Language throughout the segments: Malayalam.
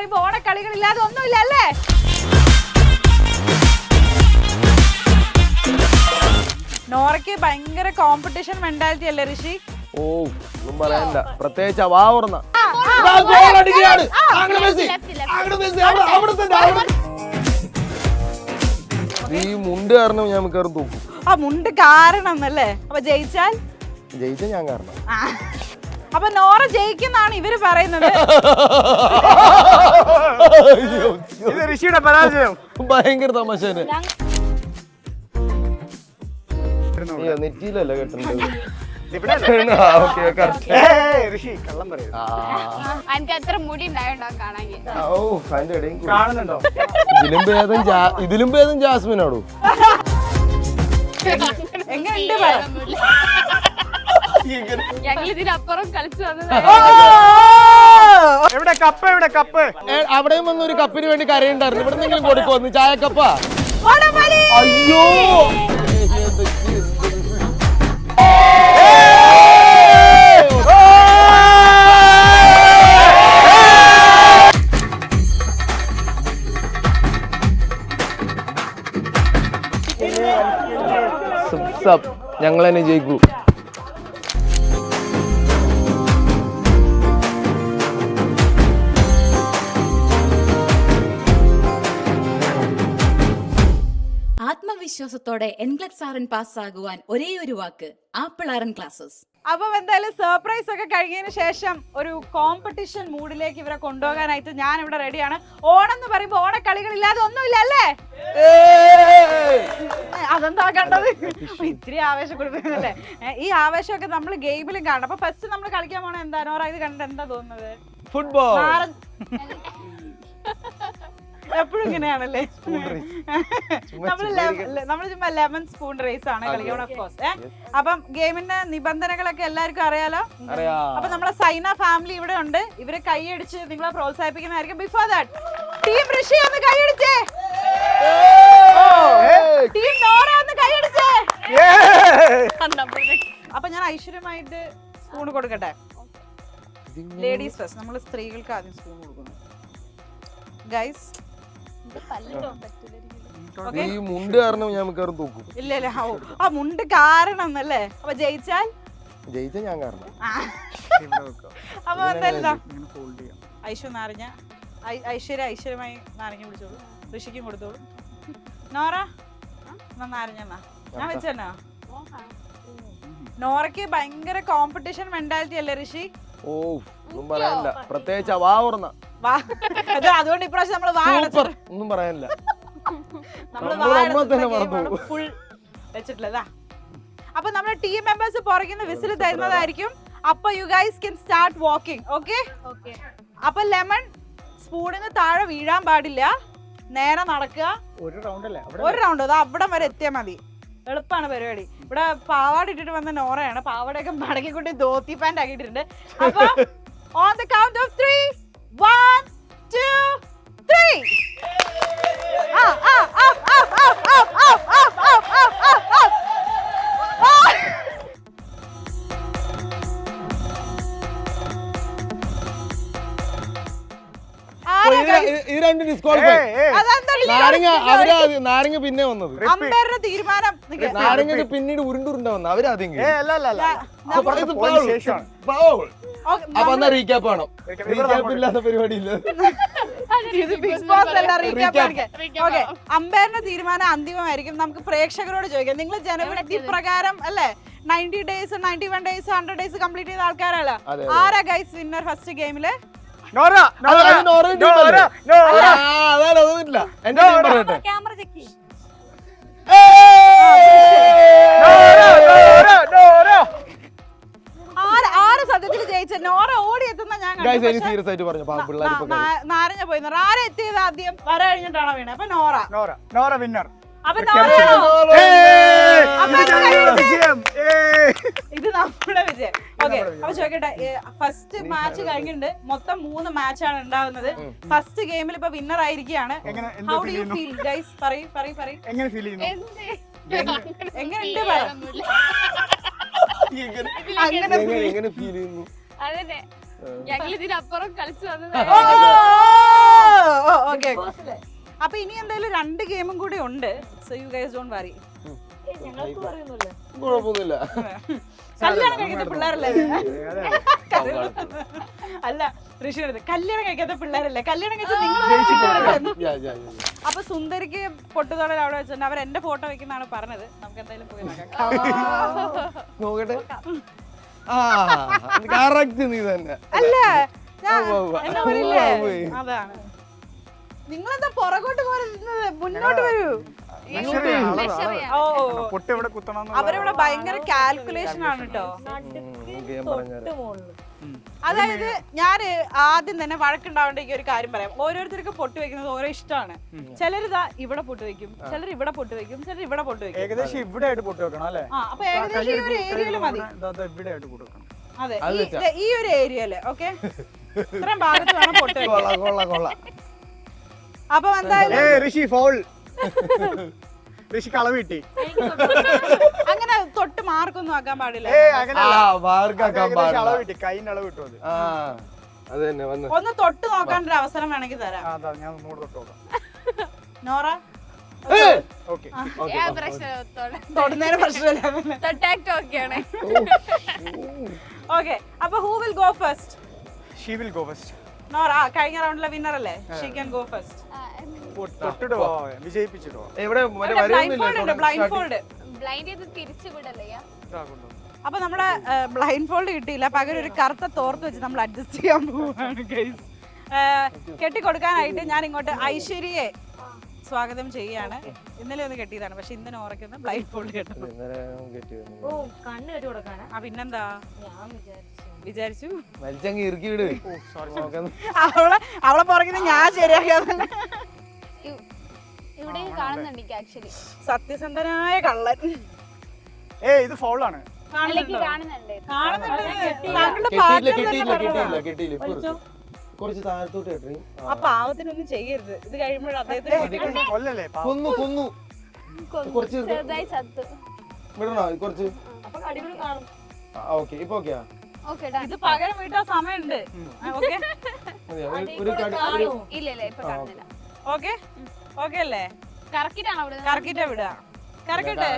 പറയുമ്പോ ഓണക്കളികളില്ലാതെ ഒന്നുമില്ല അല്ലേ? നോറയ്ക്ക് ഭയങ്കര കോമ്പറ്റീഷൻ മെന്റാലിറ്റി അല്ലേ ഋഷി? ഓ ഒന്നും പറയണ്ട. പ്രത്യേകിച്ച് വാവർന്ന ഈ മുണ്ട് കാരണം ഞാൻ മിക്കവാറും തൂക്കും. ആ മുണ്ട് കാരണം എന്നല്ലേ അപ്പൊ ജയിച്ചാൽ? ജയിച്ചാൽ ഞാൻ കാരണം. അപ്പൊ നോറ ജയിക്കുന്നാണ് ഇവർ പറയുന്നത്. ഋഷിയുടെ പരാജയം. ഭയങ്കര തമാശയാണ്. നെറ്റിയിലല്ല കേട്ടിട്ടുണ്ട് ഇതിലും ഭേദം ഇതിലും ജാസ്മിനാണോ? എങ്ങനെയുണ്ട് ഞങ്ങൾ ഇതിനപ്പുറം കളിച്ചു വന്നത്. എവിടെ കപ്പ് എവിടെ കപ്പ്? അവിടെയും വന്ന് ഒരു കപ്പിന് വേണ്ടി കരയുണ്ടായിരുന്നു ഇവിടെ നിന്നെങ്കിലും കൊടുക്കുവന്ന് ചായക്കപ്പ! അയ്യോ. സബ് ഞങ്ങൾ തന്നെ ജയിക്കൂ. ആത്മവിശ്വാസത്തോടെ എൻഗ്ലക്സ് ആറിൻ പാസ്സാകുവാൻ ഒരേ ഒരു വാക്ക് ആപ്പിൾ ആറൻ ക്ലാസ്സസ് അപ്പം എന്തായാലും സർപ്രൈസ് ഒക്കെ കഴിഞ്ഞതിന് ശേഷം ഒരു കോമ്പറ്റീഷൻ മൂഡിലേക്ക് ഇവരെ കൊണ്ടുപോകാനായിട്ട് ഞാൻ ഇവിടെ റെഡിയാണ് ഓണം എന്ന് പറയുമ്പോ ഓണക്കളികളില്ലാതെ ഒന്നുമില്ല അല്ലേ? അതെന്താ കണ്ടത്? ഇത്തിരി ആവേശം കൊടുക്കുന്നല്ലേ ഈ ആവേശമൊക്കെ നമ്മൾ ഗെയിമിലും കാണണം അപ്പൊ ഫസ്റ്റ് നമ്മൾ കളിക്കാൻ പോണ എന്താ? നോറ ഇത് കണ്ടിട്ട് എന്താ തോന്നുന്നത്? ഫുട്ബോൾ എപ്പോഴും ഇങ്ങനെയാണല്ലേ? നമ്മൾ നമ്മൾ ചുമ്മാ ലെമൺ സ്പൂൺ റേസ് ആണ് കളിക്കുന്നത് ഓഫ് കോഴ്സ് ഏഹ് അപ്പം ഗെയിമിന്റെ നിബന്ധനകളൊക്കെ എല്ലാവർക്കും അറിയാലോ? അറിയാ. അപ്പൊ നമ്മളെ സൈന ഫാമിലി ഇവിടെ ഉണ്ട്. ഇവരെ കൈയടിച്ച് നിങ്ങളെ പ്രോത്സാഹിപ്പിക്കുന്നതായിരിക്കും. ബിഫോർ ദാറ്റ് ടീം ഋഷി ഒന്ന് കൈയടിച്ചേ. ടീം നോറ ഒന്ന് കൈയടിച്ചേ. അപ്പൊ ഞാൻ ഐശ്വര്യമായിട്ട് സ്പൂൺ കൊടുക്കട്ടെ. ലേഡീസ് ഫസ്റ്റ് നമ്മൾ സ്ത്രീകൾക്ക് ആദ്യം സ്പൂൺ കൊടുക്കുന്നു. ഗൈസ് ഈ മുണ്ട് കാരണം ഞാൻ മിക്കവാറും തൂക്കും. ഇല്ല ഇല്ല ആ മുണ്ട് കാരണം എന്നല്ലേ അപ്പൊ ജയിച്ചാൽ? ജയിച്ച ഞാൻ കാരണം. അപ്പൊ ചെയ്യാം. ഐശ്വര്യ ഐ- ഐശ്വര്യ ഐശ്വര്യമായി നാരങ്ങ പിടിച്ചോളൂ ഋഷിക്കും കൊടുത്തോളൂ. നോറ? എന്നാ ഞാൻ വെച്ചെന്നാ? നോറയ്ക്ക് ഭയങ്കര കോമ്പറ്റീഷൻ മെന്റാലിറ്റി അല്ലേ ഋഷി? ഓ ഒന്നും പറയാനില്ല പ്രത്യേകിച്ച് വാ ഓർന്ന അതുകൊണ്ട് ഇപ്രാവശ്യം നമ്മൾ വാ ഒന്നും പറയാനില്ല ഫുൾ വെച്ചിട്ടില്ലതാ അപ്പൊ നമ്മുടെ ടീം മെമ്പേഴ്സ് പുറകിന്ന് വിസിൽ തരുന്നതായിരിക്കും. അപ്പൊ you guys can start walking okay okay അപ്പൊ ലെമൺ സ്പൂണിന് താഴെ വീഴാൻ പാടില്ല. നേരെ നടക്കുക. ഒരു റൗണ്ട് അല്ലേ? അവിടെ ഒരു റൗണ്ട് അത് അവിടം വരെ എത്തിയാൽ മതി. എളുപ്പമാണ് പരിപാടി ഇവിടെ പാവാട ഇട്ടിട്ട് വന്ന നോറയാണ് പാവാടയൊക്കെ മടക്കിക്കൊണ്ട് ധോത്തി പാന്റ് ആക്കിയിട്ടുണ്ട് അപ്പൊ on the count of three one two three ഇത് രണ്ട് ഡിസ്ക്വാളിഫൈ നാരങ്ങ അവരാ നാരങ്ങ പിന്നെ വന്നത്. അമ്പയറുടെ തീരുമാനം. നാരങ്ങ പിന്നീട് ഉരുണ്ടുരുണ്ട വന്നത് അവരാദ്യം അപ്പൊ എന്നാ റീക്യാപ്പ് ആണോ റീക്യാപ്പ് ഇല്ലാത്ത പരിപാടി ഇല്ല ഇത് ബിഗ് ബോസ് അല്ല റീക്യാപ്പ് Recap. കാണിക്കാൻ ഓക്കെ അമ്പയറിന്റെ തീരുമാനം അന്തിമമായിരിക്കും. നമുക്ക് പ്രേക്ഷകരോട് ചോദിക്കാം. നിങ്ങൾ ജനവിധി പ്രകാരം അല്ലെ? Ninety days ninety one days hundred days complete ചെയ്ത ആൾക്കാരല്ല ആരാ ഗൈസ് വിന്നർ ഫസ്റ്റ് ഗെയിമിൽ നോറ നോറ. ഞാൻ സീരിയസ് നാരഞ്ഞ പോയി ആരെ എത്തിയത് ആദ്യം? വര കഴിഞ്ഞിട്ടാണോ വീണത് അപ്പൊ നോറ. നോറ നോറ വിന്നർ ഇത് നമ്മുടെ വിജയം ഓക്കെ അപ്പൊ ചോദിക്കട്ടെ ഫസ്റ്റ് മാച്ച് കഴിഞ്ഞിട്ടുണ്ട് മൊത്തം മൂന്ന് മാച്ചാണ് ഉണ്ടാവുന്നത് ഫസ്റ്റ് ഗെയിമിൽ ഇപ്പൊ വിന്നർ ആയിരിക്കുകയാണ് എങ്ങനെ how do you feel guys പറയ് പറയ് പറയ് എങ്ങനെ ഫീൽ ചെയ്യുന്നു എങ്ങനെയുണ്ട് പറ അങ്ങനെ ഫീൽ ചെയ്യുന്നു അതന്നെ ഞങ്ങൾ ഇതിനപ്പുറം കളിച്ചു വന്നത് ഓ! അപ്പൊ ഇനി എന്തായാലും രണ്ട് ഗെയിമും കൂടി ഉണ്ട്. So you guys don't worry കുഴപ്പമൊന്നുമില്ല. കല്യാണം കഴിക്കാത്ത പിള്ളേരല്ലേ അല്ല. ഋഷി കല്യാണം കഴിക്കാത്ത പിള്ളേരല്ലേ? കല്യാണം കഴിച്ച നിങ്ങൾ യാ, യാ, യാ. അപ്പൊ സുന്ദരിക്ക് പൊട്ടുതോടൽ അവിടെ വെച്ചിട്ടുണ്ട്. അവർ എന്റെ ഫോട്ടോ വെക്കുന്നാണ് പറഞ്ഞത്. നമുക്ക് എന്തായാലും പോയി നോക്കാം. നോക്കട്ടെ. ആ കറക്റ്റ് നീ തന്നെ. അല്ല. അതാണ്. നിങ്ങളെന്താ പുറകോട്ട് പോരുന്നത് മുന്നോട്ട് വരൂ പൊട്ട് ഇവിടെ കുത്തണം അവരവിടെ ഭയങ്കര കാൽക്കുലേഷൻ ആണ് കേട്ടോ അതായത് ഞാൻ ആദ്യം തന്നെ വഴക്കുണ്ടാവേണ്ട ഒരു കാര്യം പറയാം ഓരോരുത്തർക്ക് പൊട്ട് വെക്കുന്നത് ഓരോ ഇഷ്ടമാണ് ചിലർ ഇതാ ഇവിടെ പൊട്ട് വെക്കും ചിലർ ഇവിടെ പൊട്ട് വെക്കും ചിലർ ഇവിടെ പൊട്ട് വെക്കും ഏകദേശം ഇവിടെ പൊട്ട് വെക്കണം അല്ലേ അപ്പൊ ഏകദേശം ഈ ഒരു ഏരിയയിൽ മതി ഇവിടെ ആയിട്ട് പൊട്ട് അതെ ഈ- ഒരു ഏരിയയിൽ ഓക്കെ ഇത്രയും ഭാഗത്ത് വേണം പൊട്ട് വെക്കാം കൊള്ളാം കൊള്ളാം അപ്പൊ എന്തായാലും ഋഷി ഫോൾ ഋഷി കളവ് കിട്ടി. അങ്ങനെ തൊട്ട് മാർക്കൊന്നും ആക്കാൻ പാടില്ല. ഏ അങ്ങനെ അളവ് കിട്ടി. അളവ് കിട്ടും അത്. ആ. അത് തന്നെ വന്ന്. ഒന്ന് തൊട്ട് നോക്കാൻ ഒരു അവസരം വേണമെങ്കിൽ തരാം. ആ, അതാ ഞാൻ ഒന്നുകൂടെ തൊട്ട് നോക്കാം. നോറ! ഓക്കെ. തൊടുന്നതിന് പ്രശ്നമില്ല. തൊട്ടാക്ട് ഓക്കെ അപ്പൊ who will go first she will go first Nora ആ കഴിഞ്ഞ റൗണ്ടിലെ വിന്നർ അല്ലേ? ഷീ ക്യാൻ ഗോ ഫസ്റ്റ് തൊട്ടിട്ട് പോവാ വിജയിപ്പിച്ചിട്ട്? പോവാം മറ്റേ ബ്ലൈൻഡ് ഫോൾഡ് ഉണ്ട് ബ്ലൈൻഡ് ഫോൾഡ് ബ്ലൈൻഡ് ചെയ്ത് തിരിച്ചു വിടല്ലേ അപ്പൊ നമ്മുടെ ബ്ലൈൻഡ് ഫോൾഡ് കിട്ടിയില്ല. പകരം ഒരു കറുത്ത തോർത്ത് വെച്ച് നമ്മൾ അഡ്ജസ്റ്റ് ചെയ്യാൻ പോവാണ് ഗൈസ് കെട്ടിക്കൊടുക്കാനായിട്ട് ഞാൻ ഇങ്ങോട്ട് ഐശ്വര്യയെ സ്വാഗതം ചെയ്യാണ് ഇന്നലെ ഒന്ന് കെട്ടിയതാണ് പക്ഷെ ഇന്നലെ ഓർക്കുന്ന ബ്ലൈൻഡ് ഫോൾഡ് കേട്ടു ആ പിന്നെന്താ? ഞാൻ വിചാരിച്ചു വലിച്ചങ്ങ് ഇറുക്കി വിട്. അവളെ അവളെ പുറകിന് ഞാൻ ശരിയാക്കാതെ ഇവിടെ കാണുന്നുണ്ട് എനിക്ക് ആക്ച്വലി സത്യസന്ധനായ കള്ളൻ. ഏ ഇത് അല്ലെങ്കിൽ കാണുന്നുണ്ട്. കുറച്ച് താഴത്തോട്ട് കെട്ടി ആ. പാവത്തിനൊന്നും ചെയ്യരുത്. ഇത് കഴിയുമ്പോൾ അദ്ദേഹത്തിന് കൊല്ലല്ലേ പാവം. കൊന്നു കൊന്നു. കുറച്ച് ഇറുക്ക്. ചെറുതായി ചത്തു. വിടണോ? ഇത് കുറച്ച് ഓക്കെ ഇപ്പൊ ഓക്കെയാ. ഓക്കെ ഇത് പകരം വീട്ടാൻ സമയമുണ്ട്. ഓക്കെ ഇല്ല ഇല്ല ഇപ്പൊ കാണുന്നില്ല ഓക്കെ. ഓക്കെ അല്ലേ? കറക്കിട്ടാണോ അവിടെ കറക്കിട്ടാ വിടുക. കറക്കട്ടെ?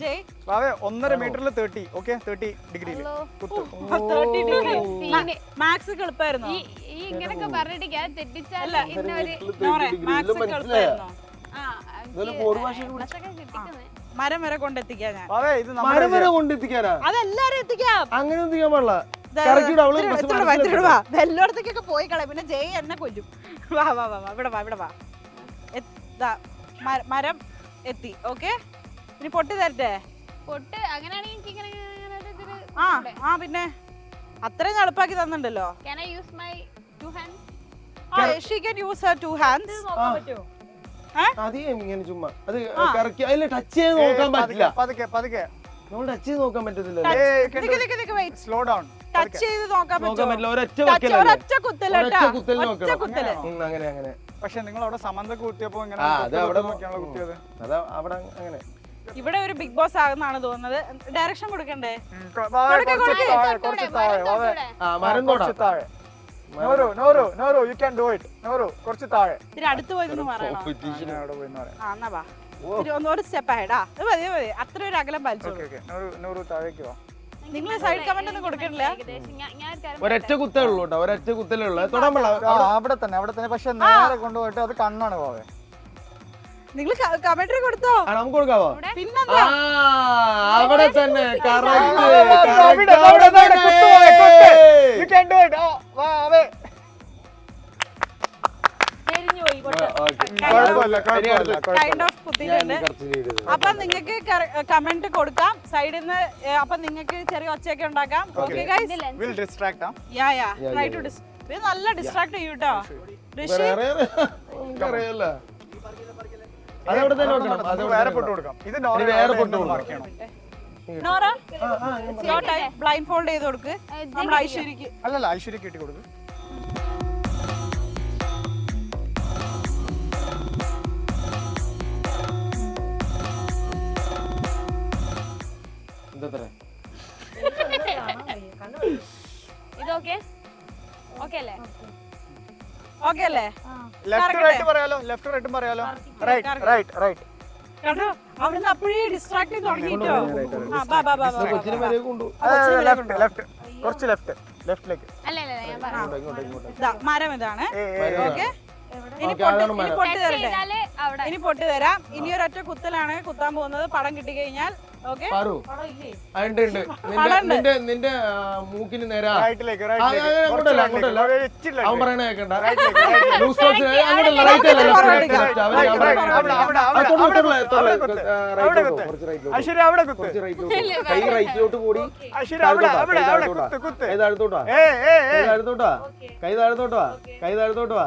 ജയ്. വാവേ ഒന്നര മീറ്ററിൽ തേർട്ടി ഓക്കെ തേർട്ടി ഡിഗ്രിയിൽ തേർട്ടി ഡിഗ്രി. മാക്സ് എളുപ്പമായിരുന്നു? ഈ ഇങ്ങനൊക്കെ പറഞ്ഞിട്ട് ഞാൻ തെറ്റിച്ചാൽ ഇന്നൊരു? എളുപ്പമായിരുന്നു? ആ മരം വരെ കൊണ്ടെത്തിക്കാ ഞാൻ. വാവേ ഇത് മരം വരെ കൊണ്ടെത്തിക്കാനാ? അതെല്ലാരും എത്തിക്കാം. അങ്ങനെ എത്തിക്കാൻ പാടില്ല. എല്ലായിടത്തേക്കൊക്കെ പോയി കളയും. പിന്നെ ജയ് എന്നെ കൊല്ലും. വാ വാ വാ വാ ഇവിടെ വാ ഇവിടെ വാ. എത്ത്- മരം എത്തി ഓക്കെ? ഇനി പൊട്ടി തരട്ടെ? പൊട്ട് അങ്ങനെയാണെങ്കിൽ ആ ആ പിന്നെ? അത്രയും എളുപ്പാക്കി തന്നിട്ടുണ്ടല്ലോ Can I use my two hands? She can use her two hands അധികം ഇങ്ങനെ ചുമ്മാ? അത്. കറക്കി അതിൽ ടച്ച് ചെയ്ത് നോക്കാൻ പറ്റില്ല. പതുക്കെ പതുക്കെ. നമ്മൾ ടച്ച് ചെയ്ത് നോക്കാൻ പറ്റത്തില്ല നിക്ക് നിക്ക് നിക്ക് വെയിറ്റ് സ്ലോ ഡൗൺ ടച്ച് ചെയ്ത് നോക്കാൻ പറ്റില്ല. ഒരൊറ്റ ഒരൊറ്റ കുത്തൽ ഒറ്റ. കുത്തൽ. അങ്ങനെ അങ്ങനെ. പക്ഷെ നിങ്ങൾ അവിടെ സമന്ത കുത്തിയപ്പോ ഇങ്ങനെ ആ, അത് അവിടെ നോക്കിയാണല്ലോ കുത്തിയത്. അതാ അവിടെ അങ്ങനെ. ഇവിടെ ഒരു ബിഗ് ബോസ് ആകുന്നാണ് തോന്നുന്നത്. ഡയറക്ഷൻ കൊടുക്കണ്ടേ? മരം താഴെ. നോറു നോറു നോറു യു ക്യാൻ ഡു ഇറ്റ് നോറു കുറച്ച് താഴെ. ഇത്തിരി അടുത്ത് പോയിരുന്നു പറയണോ? ഞാൻ അവിടെ പോയി എന്ന് പറയാം. ആ എന്നാ വാ. ഇത്തിരി ഒന്ന് ഒരു സ്റ്റെപ്പ് ആയിടാ അത് മതി മതി. അത്ര ഒരു അകലം പാലിച്ചോളൂ. Okay okay. നോറു നോറു താഴേക്ക് വാ. നിങ്ങൾ സൈഡ് കമന്റ് ഒന്നും കൊടുക്കണില്ല? ഏകദേശം ഞാൻ ഞാൻ ഒരു കാര്യം ഒരൊറ്റ കുത്തേ ഉള്ളൂ കേട്ടോ. ഒരൊറ്റ കുത്തലേ ഉള്ളൂ. തൊടാൻ പാടില്ല. ആ, അവിടെ തന്നെ അവിടെ തന്നെ. പക്ഷെ നേരെ കൊണ്ടുപോയിട്ട് അത് കണ്ണാണ് പോവേ. നിങ്ങൾ കമന്ററി കൊടുത്തോ? നമുക്ക് കൊടുക്കാവോ? പിന്നെന്താ? ആ അവിടെ തന്നെ. അപ്പൊ നിങ്ങക്ക് കമന്റ് കൊടുക്കാം. സൈഡിൽ നിന്ന് അപ്പൊ നിങ്ങക്ക് ചെറിയ ഒച്ചയൊക്കെ ഉണ്ടാക്കാം. Okay. Yeah yeah try to. This ഇത് നല്ല ഡിസ്ട്രാക്ട് ചെയ്യൂട്ടോ ഋഷി? അറിയാലോ അതവിടെ തന്നെ വെക്കണം വേറെ പൊട്ട് കൊടുക്കാം. ഇത് നോറ ഇനി വേറെ പൊട്ട് മാർക്ക്. ചെയ്യണം. നോറ? ആ, ആ, ബ്ലൈൻഡ് ഫോൾഡ് ചെയ്ത് കൊടുക്ക്. നമ്മുടെ ഐശ്വര്യക്ക് അല്ലല്ല ഐശ്വര്യ കിട്ടി കൊടുക്ക്. ഇതെത്ര? ഇത് ഓക്കെ ഓക്കെ അല്ലേ? ഓക്കെ അല്ലേ? ലെഫ്റ്റ് റൈറ്റ് പറയാലോ? ലെഫ്റ്റ് റൈറ്റും പറയാലോ? റൈറ്റ് റൈറ്റ് റൈറ്റ് കണ്ടോ? അവിടുന്ന് അപ്പോഴേ ഡിസ്ട്രാക്ട് തുടങ്ങിട്ടോ ആ ബാ ബാ ബാ ബാ, ബാ കൊച്ചിനെ വരെ ലെഫ്റ്റ് ലെഫ്റ്റ് കുറച്ച് ലെഫ്റ്റ് ലെഫ്റ്റിലേക്ക് അല്ല അല്ല ഞാൻ പറഞ്ഞു ഇങ്ങോട്ട് ഇങ്ങോട്ട് ദാ, മരം ഇതാണ്. ഓക്കെ? ഇനി പൊട്ട് തരാം ഇനി ഒരൊറ്റ കുത്തലാണ് കുത്താൻ പോകുന്നത്. പടം കിട്ടി കഴിഞ്ഞാൽ പാറു. ഉണ്ട് ഉണ്ട്. നിന്റെ നിന്റെ മൂക്കിന് നേരാ അങ്ങോട്ടല്ല, അങ്ങോട്ടല്ല. അവൻ പറയണ കേക്കണ്ട. ലൂസ് ടോക്സ് അങ്ങോട്ടല്ല റൈറ്റ് അല്ല കൈ റൈറ്റിലോട്ട് കൂടി. അശ്വരി അവിടെ അവിടെ അവിടെ കുത്ത് കുത്ത്. കൈ താഴത്തോട്ടാ കൈ താഴത്തോട്ടാ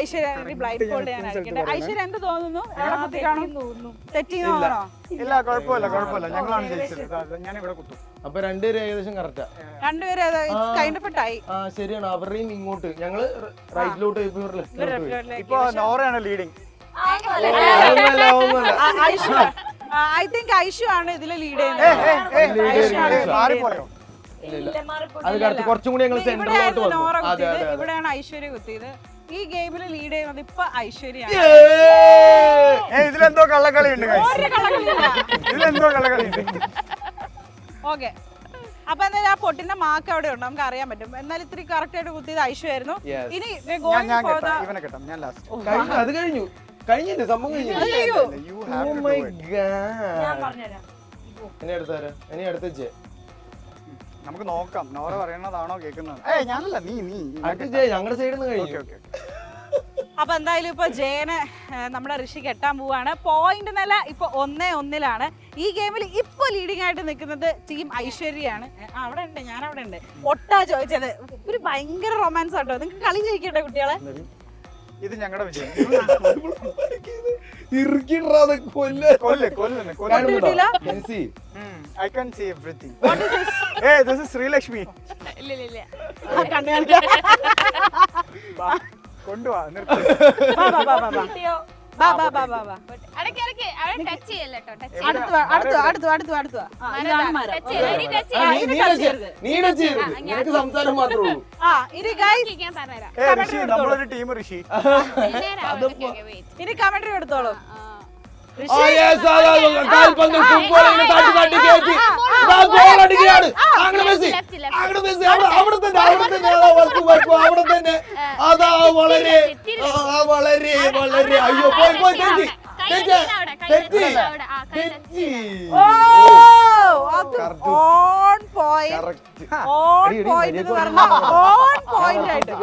ഐശ്വര്യ ബ്ലൈൻഡ് ഫോൾഡ് ഐശ്വര്യ എന്ത് തോന്നുന്നു? തോന്നണോ ഇല്ല. കുഴപ്പമില്ല കുഴപ്പമില്ല. ഞങ്ങളാണ് ജയിച്ചത്. ഞാൻ ഇവിടെ കുത്തും. അപ്പൊ രണ്ടുപേരും ഏകദേശം കറക്റ്റാ രണ്ടുപേരും കൈൻഡ് ഓഫ് ടൈ ആ ശരിയാണ്. അവരുടെയും ഇങ്ങോട്ട്. ഞങ്ങൾ റൈറ്റിലോട്ട് ലെഫ്റ്റിലോട്ട് ഇപ്പൊ നോറയാണ് ലീഡിങ് ഐ തിങ്ക് ഐഷു ആണ് ഇതിൽ ലീഡ് ചെയ്യുന്നത്. അത് കുറച്ചും കൂടി ഞങ്ങൾ സെന്ററിലോട്ട് വന്നു. ഇവിടെയാണ് ഐശ്വര്യ കുത്തിയത്. ഈ ഗെയിമിൽ ലീഡ് ചെയ്യുന്നത് ഇപ്പൊ ഐശ്വര്യാണ്. ഇതിലെന്തോ കള്ളക്കളി ഉണ്ട് ഇതിലെന്തോ കള്ളക്കളി ഉണ്ട് ഓക്കെ അപ്പൊ എന്തായാലും ആ പൊട്ടിന്റെ മാർക്ക് അവിടെ ഉണ്ട്? നമുക്ക് അറിയാൻ പറ്റും. എന്നാലും ഇത്തിരി കറക്റ്റ് ആയിട്ട് കുത്തിയത് ഐഷു ഇനി ഞാൻ ഗോയിങ് ഞാൻ ഇവനെ കെട്ടാം ഞാൻ ലാസ്റ്റ് കഴിഞ്ഞു. അത് കഴിഞ്ഞു. കഴിഞ്ഞില്ലേ? സംഭവം കഴിഞ്ഞു. എന്നെ അടുത്താരാ ഇനി അടുത്ത നമുക്ക് നോക്കാം. നോറ പറയണതാണോ കേൾക്കുന്നത്? ഏ ഞാനല്ല നീ നീ അടുത്ത ജയ ഞങ്ങളുടെ സൈഡിൽ നിന്ന് ഓക്കെ കഴിഞ്ഞു ഓക്കെ. അപ്പൊ എന്തായാലും ഇപ്പൊ ജയന് ഏഹ്, നമ്മുടെ ഋഷി കെട്ടാൻ പോവാണ്. പോയിന്റ് നില ഇപ്പൊ ഒന്നേ ഒന്നിലാണ്. ഈ ഗെയിമിൽ ഇപ്പൊ ലീഡിംഗ് ആയിട്ട് നിൽക്കുന്നത് ടീം ഐശ്വര്യയാണ്. ഏഹ്, ആ, അവിടെ ഉണ്ട് ഞാൻ അവിടെ ഉണ്ട്. ഒട്ടാ ചോദിച്ചത്. ഒരു ഭയങ്കര റൊമാൻസ് ആട്ടോ. നിങ്ങൾക്ക് കളി ജയിക്കട്ടെ കുട്ടികളെ? ഇത് ഞങ്ങളുടെ വിജയം. ഇറുക്കിടാതെ കൊല്ല. കൊല്ല് കൊല്ല. I can see a this is Sreelakshmi ഇല്ല ഇല്ല ഇല്ല ആ, കണ്ണ് കാണിക്കാം. വാ, കൊണ്ടുവാ നിർത്തി. ബാ, ബാ, ബാ, ബാ, ബാ. ബാ, ബാ, ബാ, ബാ, ബാ. അടക്കി അടക്കി അവിടെ ടച്ച് ചെയ്യല്ല കേട്ടോ ടച്ച് അടുത്ത് വാ, അടുത്ത് വാ, അടുത്ത് വാ, അടുത്ത് വാ, അടുത്ത് വാ. ആ, ഇതാണ് മരം. ടച്ച് ചെയ്യല്ല ഇനി ടച്ച് ആ, ചെയ്യല്ല നീ- നീ touch touch ചെയ്യരുത്. നീ touch ചെയ്യരുത്. നിനക്ക് സംസാരം മാത്രമേ ഉള്ളൂ ആ ഇനി ഗൈസ് ഞാൻ പറഞ്ഞുതരാം ഏ ഋഷി നമ്മളൊരു ടീം ഋഷി ഇനി കമന്ററി എടുത്തോളൂ ആ, കാൽപന്ത് football ഇങ്ങനെ തട്ടി തട്ടി കയറ്റി. goal അടിക്കുകയാണ്. അങ്ങട് മെസ്സി. അങ്ങട് മെസ്സി. അവിടെ തന്നെ അവിടെ തന്നെ അതാ വർക്ക് വർക്ക് അവിടെ തന്നെ അതാ വളരെ വളരെ വളരെ അയ്യോ പോയി പോയി തെറ്റി ഓൺ പോയിന്റ് ഓൺ പോയിന്റ് എന്ന് പറഞ്ഞാൽ ഓൺ പോയിന്റ് ആയിട്ട്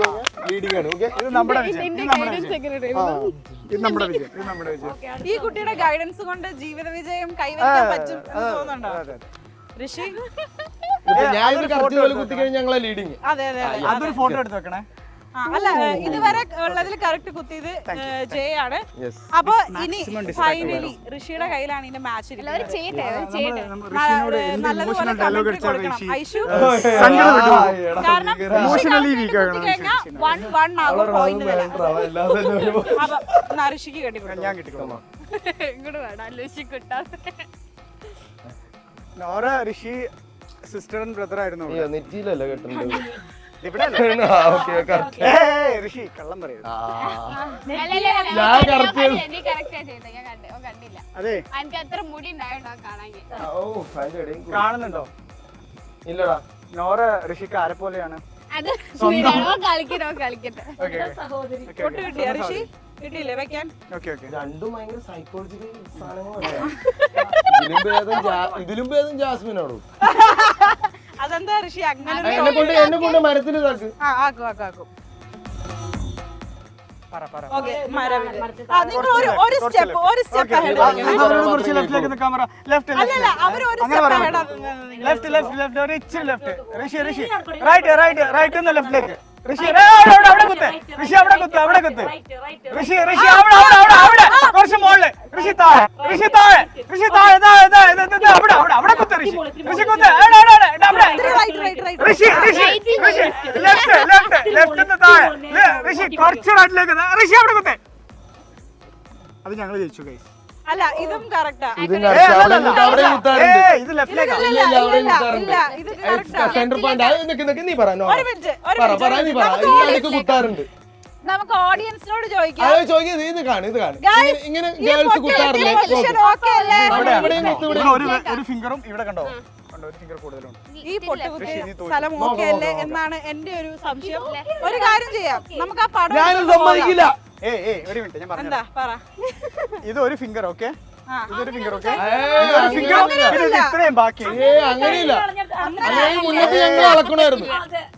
ലീഡിംഗ് ആണ് ഓക്കെ ഇത് നമ്മുടെ വിജയം ഇത് നമ്മുടെ വിജയം ഇത് നമ്മുടെ വിജയം ഇത് നമ്മുടെ വിജയം ഈ കുട്ടിയുടെ ഗൈഡൻസ് കൊണ്ട് ജീവിത വിജയം കൈവരിക്കാൻ പറ്റും എന്ന് തോന്നുന്നുണ്ടോ അതെ, അതെ. ഋഷി ഞാൻ ഇത് കറക്റ്റ് പോലെ കുത്തി കഴിഞ്ഞാൽ ഞങ്ങളെ ലീഡിങ് അതെ അതെ അതെ അതൊരു ഫോട്ടോ എടുത്ത് വെക്കണേ അല്ല ഇതുവരെ ഉള്ളതിൽ കറക്റ്റ് കുത്തിയത് ജയ ആണ് അപ്പൊ ഇനി ഫൈനലി ഋഷിയുടെ കയ്യിലാണ് ഇതിന്റെ മാച്ച് നല്ലതുപോലെ കൊടുക്കണം. ഐഷു ബ്രദറായിരുന്നു. കാരണം വൺ വൺ ആകും പോയിന്റ് തരാം അപ്പൊ ഋഷിക്ക് കെട്ടിക്കൊടുക്കും ഞാൻ കിട്ടിക്കോളാം ഇങ്ങോട്ട് വേണം ഋഷി കിട്ടാതെ? Nora Rishi sister and brother ആയിരുന്നു. നെറ്റിയിലല്ല കേട്ടിട്ടുണ്ട് ഋഷി കള്ളം ഞാൻ correct അതെ. ഓ അതിന്റെ ഇടയിൽ കൂടി. കാണുന്നുണ്ടോ? ഇല്ലടാ. നോറ ഋഷിക്ക് ആരെ പോലെയാണ്? കളിക്കണോ കളിക്കട്ടെ ഓക്കെ പൊട്ട് കിട്ടിയ ഋഷി? കിട്ടിയില്ലേ വെക്കാൻ? Okay okay. രണ്ടും ഭയങ്കര സൈക്കോളജിക്കൽ ഇതിലും ഭേദം ജാ- ഇതിലും ഭേദം ജാസ്മിനാണോ? അതെന്താ ഋഷി? അങ്ങനെ മരത്തിന് എന്നെ കൊണ്ട് എന്നെ കൊണ്ട് മരത്തിൽ ഇതാക്ക് ആ ആക്കും ആക്കും ആക്കും. പറ പറ. ഓക്കെ മരവിൽ ആ നിങ്ങൾ ഒരു ഒരു സ്റ്റെപ്പ് ഒരു സ്റ്റെപ്പ് കുറച്ച് ലെഫ്റ്റിലേക്ക് നിൽക്കാൻ പറ ലെഫ്റ്റ് അല്ലല്ല അവർ ഒരു സ്റ്റെപ്പ് പറയാൻ അഹെഡ് ലെഫ്റ്റ് ലെഫ്റ്റ് ലെഫ്റ്റ് ഇച്ചിരി left Rishi Rishi right right right ഒന്ന് ലെഫ്റ്റിലേക്ക് ഋഷി അവിടെ കുത്ത് ഋഷി അവിടെ കുത്ത് അവിടെ കുത്ത് ഋഷി ഋഷി അവിടെ അവിടെ അവിടെ അവിടെ കുറച്ച് മുകളിൽ ഋഷി താഴെ ഋഷി താഴെ ഋഷി താഴെ അവിടെ അവിടെ അവിടെ കുത്ത് ഋഷി ഋഷി കുത്ത് അവിടെ Rishi Rishi Rishi left left left താഴെ ഋഷി കുറച്ച് റൈറ്റിലേക്ക് ഋഷി അവിടെ കുത്ത് അത് ഞങ്ങൾ ജയിച്ചു ഗൈസ് അല്ല ഇതും കറക്റ്റാ ഇതും. സെന്റർ അത് നിക്ക് നിക്ക് നീ പറ നോറ. ഒരു മിനിറ്റ് പറ പറ നീ പറ. കുത്താറുണ്ട് നമുക്ക് ഓഡിയൻസിനോട് ചോദിക്കാം. അത് ഇത് കാണും ഇത് കാണും. Guys, ഇങ്ങനെ- ഇങ്ങനെ ഈ ഗേൾസ് പൊട്ടി കുത്താറില്ലേ വെച്ച position okay അല്ലേ? ഇവിടെ ഇവിടെയും കുത്ത് ഇവിടെ ഇവിടെ ഒരു ഒരു ഫിംഗറും ഇവിടെ കണ്ടോ? കണ്ടോ ഒരു ഫിംഗർ കൂടുതലുണ്ട്. ഈ. സ്ഥലം ഓക്കെ അല്ലേ എന്നാണ് എന്റെ ഒരു സംശയം. ഒരു കാര്യം ചെയ്യാം. നമുക്ക് ആ പടം ഞാനും എടുത്ത് പോകാം. സമ്മതിക്കില്ല. ഏയ് ഏയ് ഒരു മിനിറ്റ് ഞാൻ പറഞ്ഞു എന്താ പറ. ഇത് ഒരു ഫിംഗർ ഓക്കെ. ഇതൊരു ഫിംഗർ ഓക്കെ ഇതൊരു ഫിംഗർ അങ്ങനെയില്ല. ഇത് ഇത്രയും ബാക്കി. ഏ അങ്ങനെയില്ല. അങ്ങനെ മുന്നത്ത് ഞങ്ങൾ അളക്കണമായിരുന്നു.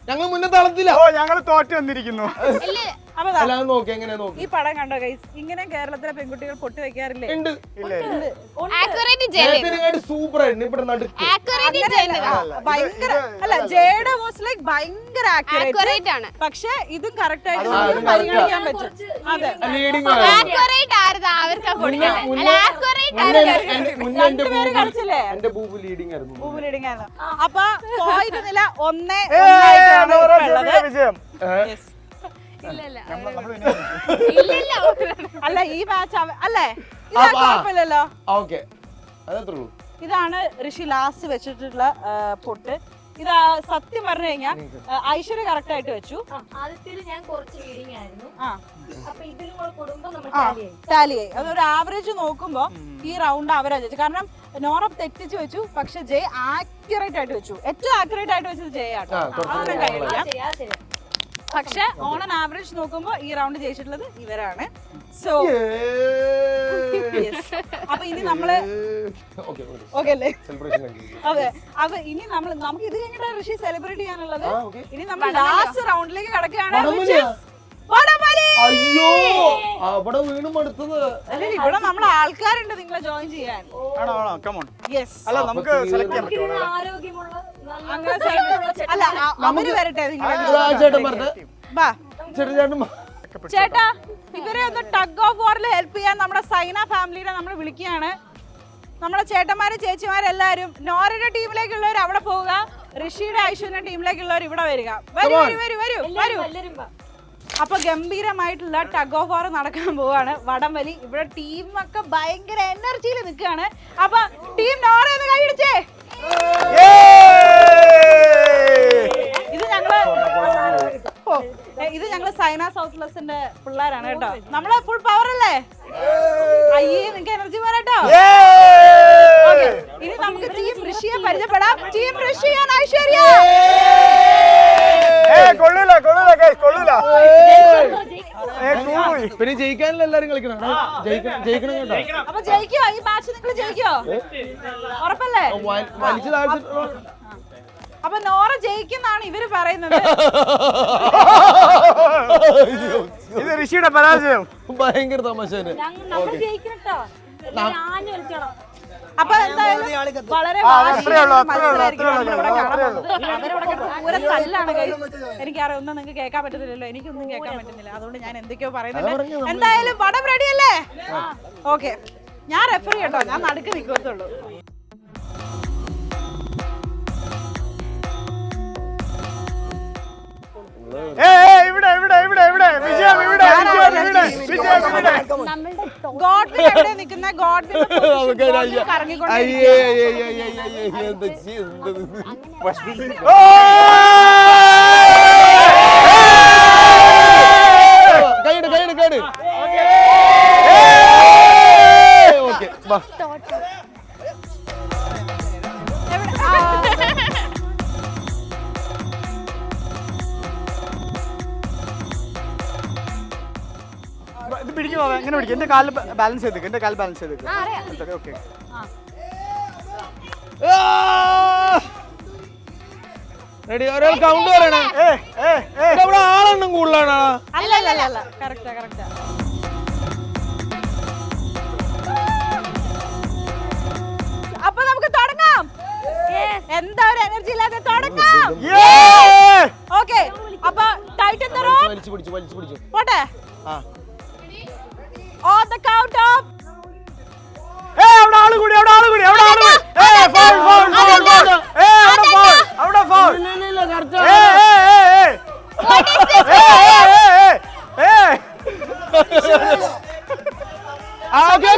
ഞങ്ങൾ മുന്നത്ത് അളത്തില്ല. ഓ ഞങ്ങൾ തോറ്റ് വന്നിരിക്കുന്നു. ഈ പടം കണ്ടോ ഗൈസ് ഇങ്ങനെ കേരളത്തിലെ പെൺകുട്ടികൾ പൊട്ടി വെക്കാറില്ലേ? അല്ല, ഭയങ്കര ജേഡ വാസ് ലൈക്ക് ഭയങ്കര ആക്യുറേറ്റ് ആണ്. പക്ഷെ ഇതും കറക്റ്റ് ആയിട്ട്. പരിഗണിക്കാൻ പറ്റും. അതെ. ആക്യുറേറ്റ് ആയിരുന്നു അവർക്കാ ബൂബ് അപ്പൊ നില ഒന്നേ വിജയം. അല്ല ഈ അല്ലേ. കുഴപ്പമില്ലല്ലോ. ഓക്കെ. അതത്രേ ഇതാണ് ഋഷി ലാസ്റ്റ് വെച്ചിട്ടുള്ള പൊട്ട്. ഇത് സത്യം പറഞ്ഞു കഴിഞ്ഞാൽ ഐശ്വര്യ കറക്റ്റ് ആയിട്ട് വെച്ചു. ടാലിയായി അതൊരു ആവറേജ് നോക്കുമ്പോ ഈ റൗണ്ട് ആവറേജ് വെച്ചു കാരണം നോറ തെറ്റിച്ച് വെച്ചു പക്ഷെ ജയ് ആക്യുറേറ്റ് ആയിട്ട് വെച്ചു. ഏറ്റവും ആക്യുറേറ്റ് ആയിട്ട് വെച്ചത് ജയ ആട്ടോ. കഴിയില്ല. പക്ഷെ ഓൺ ആവറേജ് നോക്കുമ്പോ ഈ റൗണ്ട് ജയിച്ചിട്ടുള്ളത് ഇവരാണ്. സോ അപ്പൊ ഇനി നമ്മൾ ഓക്കെ ഓക്കെ അല്ലേ? അതെ. അപ്പൊ ഇനി നമ്മൾ നമുക്ക് ഇത് കഴിഞ്ഞിട്ട് ഋഷി സെലിബ്രേറ്റ് ചെയ്യാനുള്ളത്. ഇനി നമ്മൾ ലാസ്റ്റ് റൗണ്ടിലേക്ക് കിടക്കുകയാണ്. അയ്യോ! അവിടെ വീണ് മടുത്തത്. അല്ല, ഇവിടെ നമ്മളെ ആൾക്കാരുണ്ട് നിങ്ങളെ ജോയിൻ ചെയ്യാൻ. ആണോ ആണോ? കമോൺ യെസ് അല്ല നമുക്ക് സെലക്ട് ചെയ്യാൻ പറ്റുമോ ആരോഗ്യമുള്ള നല്ല അങ്ങനെ അല്ല അവർ വരട്ടെ നിങ്ങളെ ചേട്ടൻ പറഞ്ഞത് വാ. ചേട്ടാ ഇവരെ ഒന്ന് ടഗ് ഓഫ് വാറിൽ ഹെൽപ്പ് ചെയ്യാൻ നമ്മുടെ സൈന ഫാമിലിനെ നമ്മൾ വിളിക്കുകയാണ്. നമ്മുടെ ചേട്ടന്മാരും ചേച്ചിമാരും എല്ലാവരും നോറയുടെ ടീമിലേക്കുള്ളവർ അവിടെ പോവുക. ഋഷിയുടെ ഐശ്വര്യ ടീമിലേക്കുള്ളവർ ഇവിടെ വരിക. വരൂ വരൂ വരൂ വരൂ. അപ്പൊ ഗംഭീരമായിട്ടുള്ള ടഗ് ഓഫ് വാർ നടക്കാൻ പോവാണ്. വടംവലി ഇവിടെ ടീമൊക്കെ ഭയങ്കര എനർജിയിൽ നിൽക്കുകയാണ്. അപ്പൊ ടീം നോറ ഒന്ന് കൈയടിച്ചേ ഇത് ഞങ്ങൾ ഓ, ഏ, ഇത് ഞങ്ങൾ സൈന സൗത്ത് പ്ലസിന്റെ പിള്ളേരാണ് കേട്ടോ. നമ്മളെ ഫുൾ പവർ അല്ലേ? അയ്യേ നിങ്ങക്ക് എനർജി പോരാട്ടോ ഇനി നമുക്ക് ടീം ഋഷിയെ പരിചയപ്പെടാം. ടീം ഋഷി ഐശ്വര്യ. കൊള്ളൂല കൊള്ളൂല guys, കൊള്ളൂല. ഏ, പിന്നെ ജയിക്കാനല്ല എല്ലാരും കളിക്കണം? ജയിക്കണം കേട്ടോ. അപ്പൊ ജയിക്കോ? ഈ മാച്ച് നിങ്ങൾ ജയിക്കോ? ഉറപ്പല്ലേ? വലിച്ച് അപ്പൊ നോറ ജയിക്കുന്നാണ് ഇവർ പറയുന്നത്. ഇത് ഋഷിയുടെ പരാജയം. ഭയങ്കര തമാശ തന്നെ നമ്മൾ ജയിക്കണം കേട്ടോ എല്ലാരും ആഞ്ഞു കളിക്കണം. അപ്പൊ എന്തായാലും വളരെ പൂരം തല്ലാണ് എനിക്കറിയാം ഒന്നും നിങ്ങൾക്ക് കേൾക്കാൻ പറ്റുന്നില്ലല്ലോ എനിക്കൊന്നും കേൾക്കാൻ പറ്റുന്നില്ല. അതുകൊണ്ട് ഞാൻ എന്തൊക്കെയോ പറയുന്നില്ല എന്തായാലും പടം റെഡി അല്ലേ? ഓക്കെ. ഞാൻ റെഫർ കേട്ടോ. ഞാൻ നടുക്ക് നിൽക്കത്തുള്ളൂ ഇവിടെ ഇവിടെ ഇവിടെ ഇവിടെ. വിജയം ഇവിടെ വിജയം ഇവിടെ വിജയം ഇവിടെ. ഗോഡ്വിൻ എവിടെ നിൽക്കുന്ന ഗോഡ്വിൻ അയ്യേ അയ്യേ അയ്യേ അയ്യേ. അയ്യേ എന്താ ചെയ്യുന്നത് ഓ! കൈയ്യട് കൈയ്യട് കൈയ്യട് ഓക്കെ. എങ്ങനെ പിടിക്കും. എന്റെ കാൽ ബാലൻസ് ചെയ്തേക്ക്. എന്റെ കാൽ ബാലൻസ് ചെയ്തേക്ക്. ഓക്കെ റെഡി ഒരാൾ കൗണ്ട് പറയണേ. ഏ ഏ ഏ. ഇവിടെ ആളെണ്ണം കൂടുതലാണ്? അപ്പൊ നമുക്ക് തുടങ്ങാം. എന്താ ഒരു എനർജി ഇല്ലാതെ തുടങ്ങാം? യേ ഓക്കെ അപ്പൊ ടൈറ്റ് എന്താ വലിച്ചു പിടിച്ചു വലിച്ചു പിടിച്ചു പോട്ടെ. ആ. On the count of a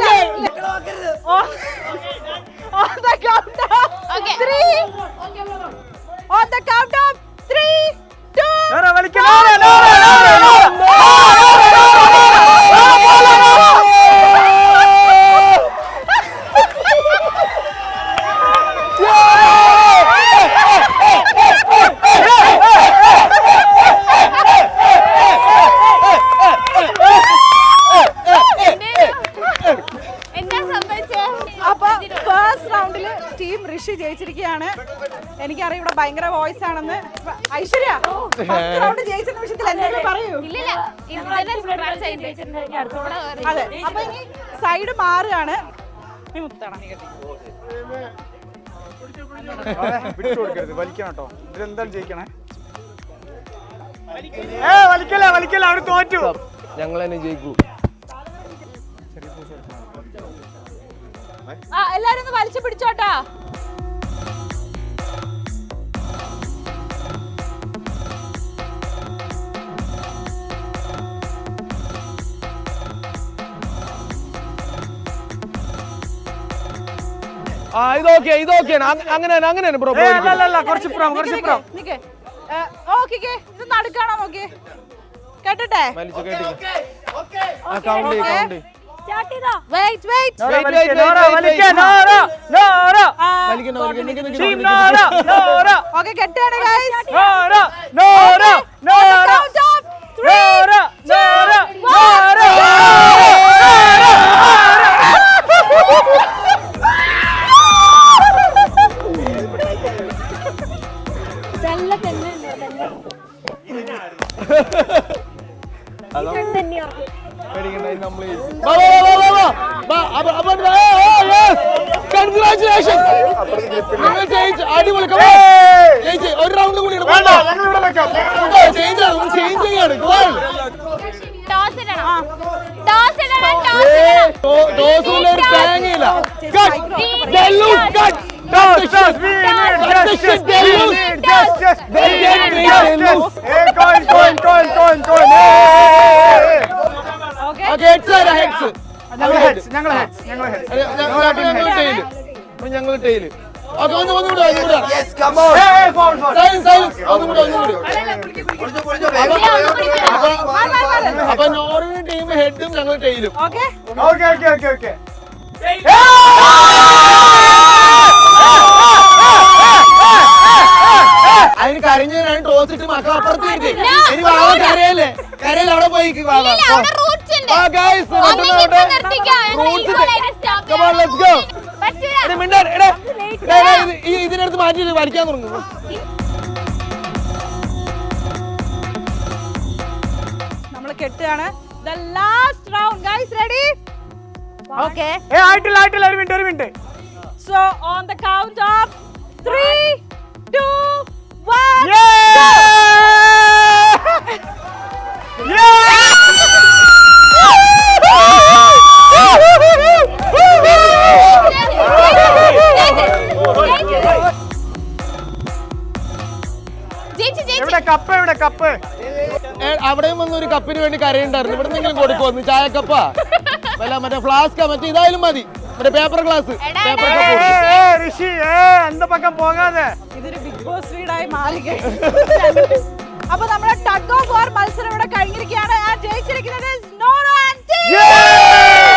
team Rishi ജയിച്ചിരിക്കുകയാണ്. എനിക്കറിയാം ഇവിടെ ഭയങ്കര വോയിസ് ആണെന്ന്. ഐശ്വര്യ ഫസ്റ്റ് റൗണ്ട് ജയിച്ച നിമിഷത്തിൽ എന്തെങ്കിലും പറയൂ. അതെ അപ്പൊ ഇനി സൈഡ് മാറുകയാണ്. നീ മുത്തണം. വിട്ടു കൊടുക്കരുത് വലിക്കണം കേട്ടോ. ഇതിലെന്തായാലും ജയിക്കണേ. ഏ വലിക്കല്ല വലിക്കല്ല അവിടെ തോറ്റു. ഞങ്ങൾ തന്നെ ജയിക്കൂ. ആ എല്ലാരും ഒന്ന് വലിച്ചു പിടിച്ചോട്ടാ. ആ ഇത് ഓക്കെ ഇത് ഓക്കെയാണ് അങ്ങനെയാണ് അങ്ങനെയാണ് ബ്രോ ഏ അല്ല അല്ല yes. അടിപൊളി. ഞങ്ങൾ. അപ്പൊ നോറിന് ടീം ഹെഡും ഞങ്ങൾ ടൈലും ഓക്കെ. അതിന് കരഞ്ഞതിനാണ് ടോസ് ഇട്ട് മക്കൾ അപ്പുറത്ത് ഇരിക്ക്. ഇനി വാവ കരയല്ലേ? കരയല്ലേ? അവിടെ പോയി വാവ. ഇതിനടുത്ത് മാറ്റി വലിക്കാൻ തുടങ്ങുന്നു നമ്മൾ കെട്ടുകയാണ്. The last round guys ready okay ഏ ആയിട്ടില്ല ആയിട്ടില്ല ഒരു മിനിറ്റ് ഒരു minute. So on the count of three two one ജയിച്ചു, ജയിച്ചു. എവിടെ കപ്പ് എവിടെ കപ്പ്. അവിടെയും വന്ന് ഒരു കപ്പിന് വേണ്ടി കരയുണ്ടായിരുന്നു ഇവിടെ നിന്നെങ്കിലും കൊടുക്കുമെന്ന് ചായക്കപ്പാ? വല്ല മറ്റേ ഫ്ലാസ്ക മറ്റേ ഇതായാലും മതി. മറ്റേ പേപ്പർ ഗ്ലാസ് പേപ്പർ ഋഷി എന്ത പക്കം പോകാതെ. ഇതൊരു ബിഗ് ബോസ് വീടായി മാറി അപ്പൊ നമ്മുടെ ടഗ് ഓഫ് വാർ മത്സരം ഇവിടെ കഴിഞ്ഞിരിക്കുകയാണ്. ആ ജയിച്ചിരിക്കുന്നത് is Nora and team.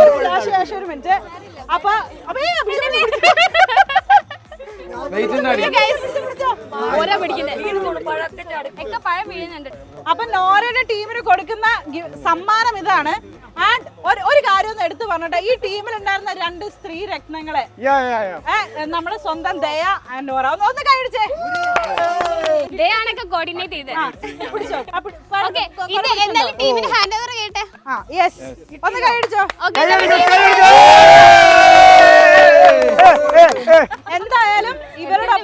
ഒരു flash, flash, ഒരു മിനിറ്റ് അപ്പൊ അപ്പൊ ഏയ്, പിടിച്ചോ, പിടിച്ചോ. വെയിറ്റ് ഉണ്ടാടി Guys, ഓരോ പിടിക്കുന്നത് ഒക്കെ പഴം വീഴുന്നുണ്ട് അപ്പൊ നോറയുടെ ടീമിന് കൊടുക്കുന്ന സമ്മാനം ഇതാണ്. ആൻഡ് ഒരു ഒരു കാര്യം ഒന്ന് എടുത്തു പറഞ്ഞോട്ടെ. ഈ ടീമിൽ ഉണ്ടായിരുന്ന രണ്ട് സ്ത്രീ രത്നങ്ങളെ. യാ യാ യാ നമ്മുടെ സ്വന്തം ദയ ആൻഡ് നോറ. ഒന്ന് ഒന്ന് കൈയടിച്ചേ. ദയാണൊക്കെ കോർഡിനേറ്റ് ചെയ്ത്. പിടിച്ചോ. ഇത് എന്തായാലും ടീമിന് ഹാൻഡ് ഓവർ യെസ് ഒന്ന് കഴിച്ചോ. എന്തായാലും ഇവരുടെ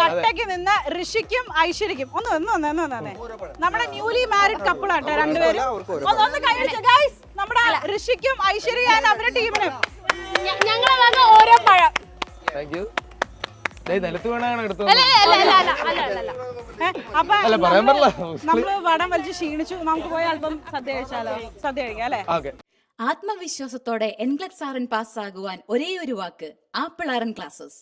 കട്ടയ്ക്ക് നിന്ന് ഋഷിക്കും ഐശ്വര്യക്കും. ഒന്ന് ഒന്ന് ഒന്ന് ഒന്ന് ഒന്ന് നമ്മുടെ ന്യൂലി മാരിഡ് കപ്പിൾ ആട്ടോ രണ്ടുപേരും. ഒന്ന് ഗൈസ് നമ്മുടെ ഋഷിക്കും ഐശ്വര്യ അവരുടെ ടീമിനും. ഞങ്ങൾ വക ഓരോ പഴം. താങ്ക് യു അപ്പൊ പറയാൻ നമ്മൾ. വടം വലിച്ച് ക്ഷീണിച്ചു. നമുക്ക് പോയി അല്പം സദ്യ കഴിച്ചാലോ? സദ്യ കഴിക്കാം അല്ലെ? ഓക്കെ. ആത്മവിശ്വാസത്തോടെ എൻഗ്ലക്സ് ആറിൻ പാസ്സാകുവാൻ ഒരേ ഒരു വാക്ക് ആപ്പിൾ ആറൻ ക്ലാസ്സസ്.